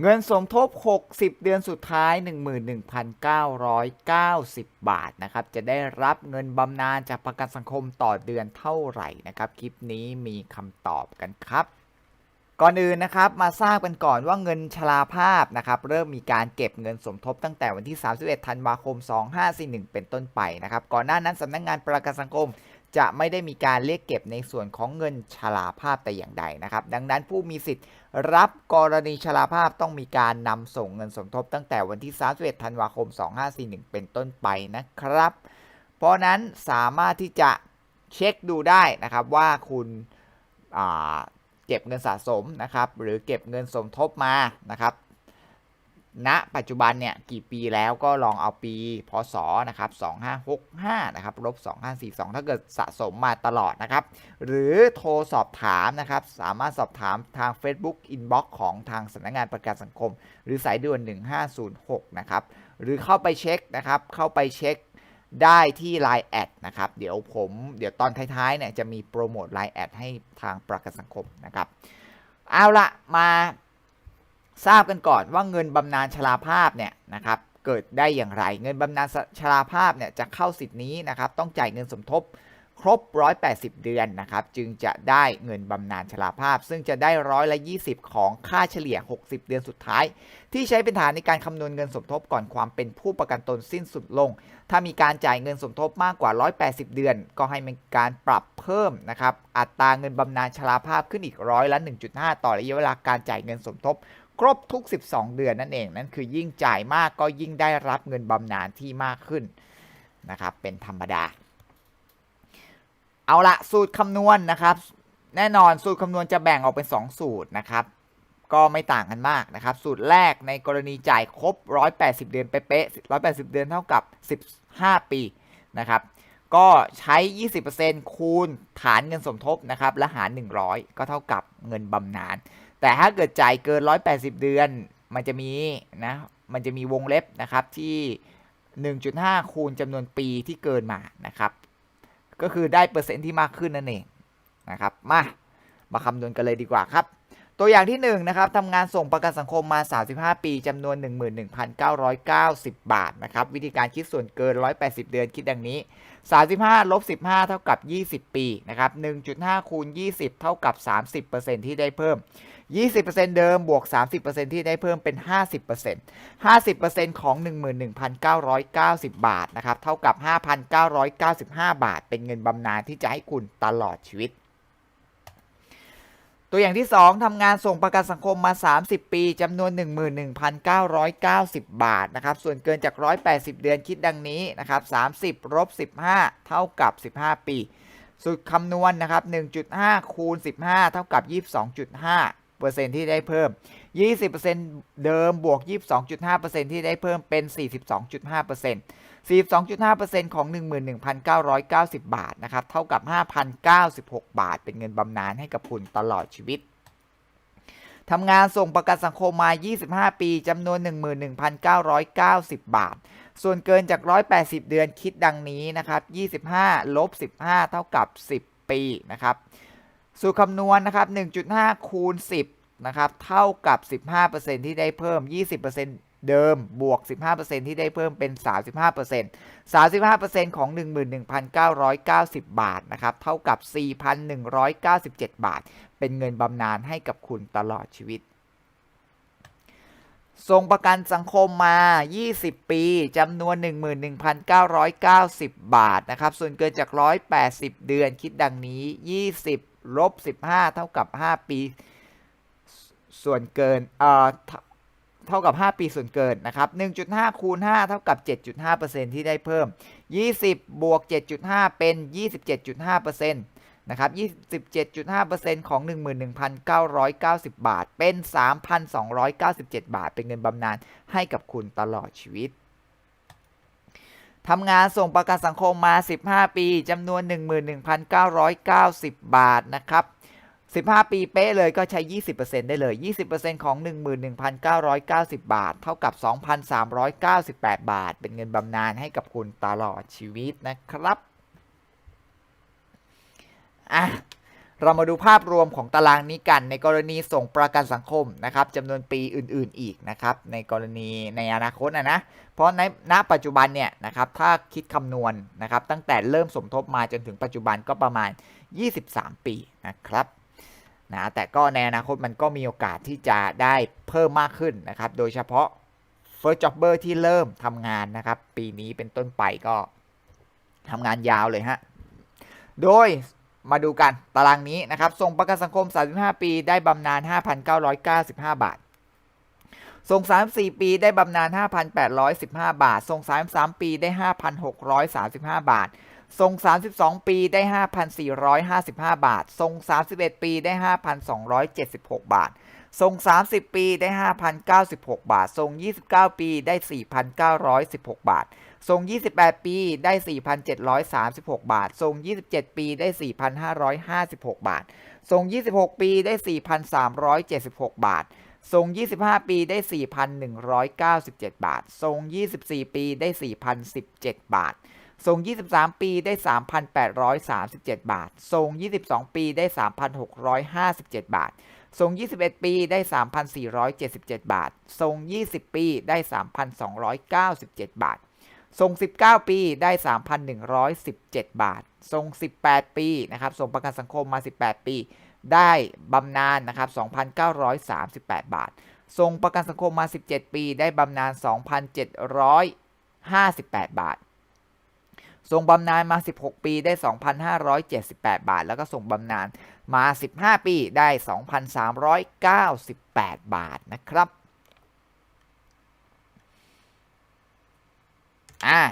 เงินสมทบ 60 เดือนสุดท้าย 11,990 บาทนะครับ จะได้รับเงินบำนาญจากประกันสังคมต่อเดือนเท่าไหร่นะครับ คลิปนี้มีคำตอบกันครับ ก่อนอื่นนะครับมาทราบกันก่อนว่าเงินชราภาพนะครับ เริ่มมีการเก็บเงินสมทบตั้งแต่วันที่ 31 ธันวาคม 2541 เป็นต้นไปนะครับ ก่อนหน้านั้นสำนักงงานประกันสังคม จะไม่ได้มีการเรียกเก็บในส่วนของเงินชราภาพแต่อย่างใดนะครับ ดังนั้นผู้มีสิทธิ์รับกรณีชราภาพต้องมีการนำส่งเงินสมทบตั้งแต่วันที่ 31 ธันวาคม 2541 เป็นต้นไปนะครับ เพราะนั้นสามารถที่จะเช็คดูได้นะครับว่าคุณเก็บเงินสะสมนะครับ หรือเก็บเงินสมทบมานะครับ ณปัจจุบันเนี่ยกี่ปีแล้วก็ลองเอาปีพศนะครับ2565นะครับลบ2542 ถ้าเกิดสะสมมาตลอดนะครับ หรือโทรสอบถามนะครับ สามารถสอบถามทาง Facebook Inbox ของทางสำนักงานประกันสังคม หรือสายด่วน 1506 นะครับ หรือเข้าไปเช็คนะครับ เข้าไปเช็คได้ที่ Line แอดนะครับ เดี๋ยวผมเดี๋ยวตอนท้ายๆเนี่ยจะมีโปรโมท Line แอดให้ทางประกันสังคมนะครับ เอาละมา ทราบกันก่อนว่าเงินบำนาญชราภาพเนี่ยนะครับเกิดได้อย่างไร เงินบำนาญชราภาพเนี่ยจะเข้าสิทธินี้นะครับต้องจ่ายเงินสมทบครบ 180 เดือนนะครับจึงจะได้เงินบำนาญชราภาพ ซึ่งจะได้ร้อยละ 20 ของค่าเฉลี่ย 60 เดือนสุดท้าย ที่ใช้เป็นฐานในการคำนวณเงินสมทบก่อนความเป็นผู้ประกันตนสิ้นสุดลง ถ้ามีการจ่ายเงินสมทบมากกว่า 180 เดือน ก็ให้มีการปรับเพิ่มนะครับอัตราเงินบำนาญชราภาพขึ้นอีกร้อยละ 1.5 ต่อระยะเวลาการจ่ายเงินสมทบ ครบทุก 12 เดือนนั่นเองนั่นคือยิ่งจ่ายมากก็ยิ่งได้รับเงินบำนาญที่มากขึ้นนะครับเป็นธรรมดา เอาละสูตรคำนวณนะครับ แน่นอนสูตรคำนวณจะแบ่งออกเป็น 2 สูตรนะครับ ก็ไม่ต่างกันมากนะครับ สูตรแรกในกรณีจ่ายครบ 180 เดือนเป๊ะๆ180 เดือนเท่ากับ 15 ปีนะครับก็ใช้ 20%คูณฐานเงินสมทบนะครับและหาร 100 ก็เท่ากับเงินบำนาญ แต่ถ้าเกิดจ่ายเกิน 180 เดือน มันจะมีนะ มันจะมีวงเล็บนะครับที่ 1.5 คูณจำนวนปีที่เกินมานะครับ ก็คือได้เปอร์เซ็นต์ที่มากขึ้นนั่นเองนะครับ มา มาคำนวณกันเลยดีกว่าครับ ตัวอย่างที่1นะครับทำงานส่งประกันสังคมมา 35 ปีจำนวน 11,990 บาทนะครับวิธีการคิดส่วนเกิน 180 เดือนคิดดังนี้ 35ลบ15 เท่ากับ 20 ปีนะครับ1.5คูณ20 เท่ากับ 30%ที่ได้เพิ่ม 20%เดิมบวก 30%ที่ได้เพิ่มเป็น 50% 50%ของ 11,990 บาทนะครับเท่ากับ 5,995 บาท เป็นเงินบำนาญที่จะให้คุณตลอดชีวิต ตัวอย่างที่ 2ทำงานส่งประกันสังคมมา 30 ปีจำนวน 11,990 บาทนะครับส่วนเกินจาก 180 เดือนคิดดังนี้นะครับ30ลบ15 เท่ากับ 15 ปี สูตรคำนวณนะครับ1.5 คูณ 15 เท่ากับ 22.5เปอร์เซ็นที่ได้เพิ่ม 20%เดิมบวก 22.5%ที่ได้เพิ่มเป็น 42.5% 42.5%ของ 11,990 บาทนะครับ เท่ากับ 5,096 บาท เป็นเงินบำนาญให้กับคุณตลอดชีวิตทำงานส่งประกันสังคมมา 25 ปี จำนวน 11,990 บาท ส่วนเกินจาก 180 เดือนคิดดังนี้นะครับ 25 ลบ 15 เท่ากับ 10 ปีนะครับ สูตรคำนวณนะครับ 1.5 คูณ 10 นะครับเท่ากับ 15%ที่ได้เพิ่ม 20%เดิมบวก 15%ที่ได้เพิ่มเป็น 35% 35%ของ 11,990 บาทนะครับ เท่ากับ 4,197 บาท เป็นเงินบำนาญให้กับคุณตลอดชีวิต ส่งประกันสังคมมา 20 ปีจำนวน 11,990 บาทนะครับ ส่วนเกินจาก 180 เดือนคิดดังนี้ 20 ลบ 15 เท่ากับ 5 ปี ส่วนเกินเอ่อเท่ากับ 5 ปีส่วนเกินนะครับ 1.5 คูณ 5 เท่ากับ 7.5%ที่ได้เพิ่ม 20 บวก 7.5 เป็น 27.5%นะครับ 27.5%ของ 11,990 บาท เป็น 3,297 บาท เป็นเงินบำนาญให้กับคุณตลอดชีวิต ทำงานส่งประกันสังคมมา 15 ปี จำนวน 11,990 บาทนะครับ 15 ปีเป๊ะเลยก็ใช้ 20%ได้เลย 20%ของ 11,990 บาท เท่ากับ 2,398 บาท เป็นเงินบำนาญให้กับคุณตลอดชีวิตนะครับอะเรามาดูภาพรวมของตารางนี้กัน ในกรณีส่งประกันสังคมนะครับจำนวนปีอื่นๆอีกนะครับ ในกรณีในอนาคตนะนะ เพราะในณปัจจุบันเนี่ยนะครับถ้าคิดคำนวณนะครับ ตั้งแต่เริ่มสมทบมาจนถึงปัจจุบันก็ประมาณ 23 ปีนะครับ นะแต่ก็ในอนาคตมันก็มีโอกาสที่จะได้เพิ่มมากขึ้นนะครับ โดยเฉพาะ first jobber ที่เริ่มทำงานนะครับ ปีนี้เป็นต้นไปก็ทำงานยาวเลยฮะ โดยมาดูกันตารางนี้นะครับส่งประกันสังคม 35 ปีได้บำนาญ 5,995 บาท ส่ง 34 ปีได้บำนาญ 5,815 บาท ส่ง 33 ปีได้ 5,635 บาท ส่ง32 ปีได้ 5,455 บาทส่ง31 ปีได้ 5,276 บาทส่ง30 ปีได้ 5,096 บาทส่ง29 ปีได้ 4,916 บาทส่ง28 ปีได้ 4,736 บาทส่ง27 ปีได้ 4,556 บาทส่ง26 ปีได้ 4,376 บาทส่ง25 ปีได้ 4,197 บาทส่ง24 ปีได้ 4,017 บาท ส่ง23 ปีได้ 3,837 บาทส่ง22 ปีได้ 3,657 บาทส่ง21 ปีได้ 3,477 บาทส่ง20 ปีได้ 3,297 บาทส่ง19 ปีได้ 3,117 บาทส่ง18 ปีนะครับส่งประกันสังคมมา 18 ปี ได้บำนาญนะครับ 2,938 บาทส่งประกันสังคมมา 17 ปี ได้บำนาญ2,758 บาท ส่งบำนาญมา 16 ปีได้ 2,578 บาท แล้วก็ส่งบำนาญมา 15 ปีได้ 2,398 บาทนะครับ อ่า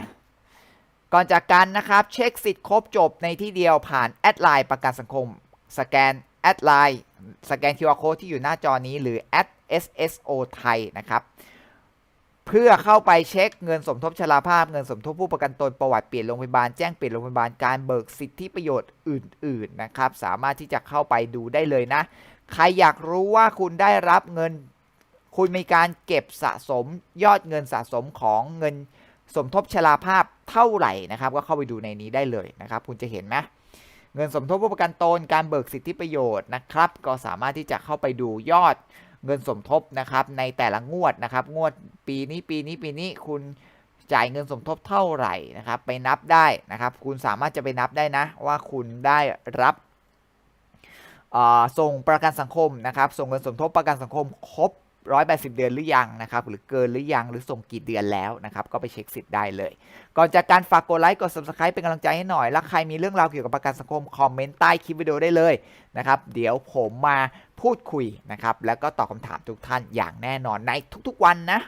ก่อนจากกันนะครับ เช็คสิทธิ์ครบจบในที่เดียวผ่านแอดไลน์ประกันสังคม สแกนแอดไลน์สแกน QR Code ที่อยู่หน้าจอนี้หรือแอด @sso ไทยนะครับ เพื่อเข้าไปเช็คเงินสมทบชราภาพเงินสมทบผู้ประกันตนประวัติเปลี่ยนโรงพยาบาลแจ้งเปลี่ยนโรงพยาบาลการเบิกสิทธิประโยชน์อื่น ๆนะครับ สามารถที่จะเข้าไปดูได้เลยนะ ใครอยากรู้ว่าคุณได้รับเงิน คุณมีการเก็บสะสมยอดเงินสะสมของเงินสมทบชราภาพเท่าไหร่นะครับ ก็เข้าไปดูในนี้ได้เลยนะครับ คุณจะเห็นไหมเงินสมทบผู้ประกันตนการเบิกสิทธิประโยชน์นะครับ ก็สามารถที่จะเข้าไปดูยอด เงินสมทบนะครับในแต่ละงวดนะครับ งวดปีนี้ปีนี้ปีนี้คุณจ่ายเงินสมทบเท่าไหร่นะครับ ไปนับได้นะครับ คุณสามารถจะไปนับได้นะ ว่าคุณได้รับส่งประกันสังคมนะครับ ส่งเงินสมทบประกันสังคมครบ 180 เดือนหรือยังนะครับหรือเกินหรือยังหรือส่งกี่เดือนแล้วนะครับก็ไปเช็คสิทธิ์ได้เลย ก่อนจากการฝากกดไลค์กด subscribe เป็นกำลังใจให้หน่อย แล้วใครมีเรื่องราวเกี่ยวกับประกันสังคมคอมเมนต์ใต้คลิปวิดีโอได้เลยนะครับเดี๋ยวผมมาพูดคุยนะครับแล้วก็ตอบคำถามทุกท่านอย่างแน่นอนในทุกๆวันนะ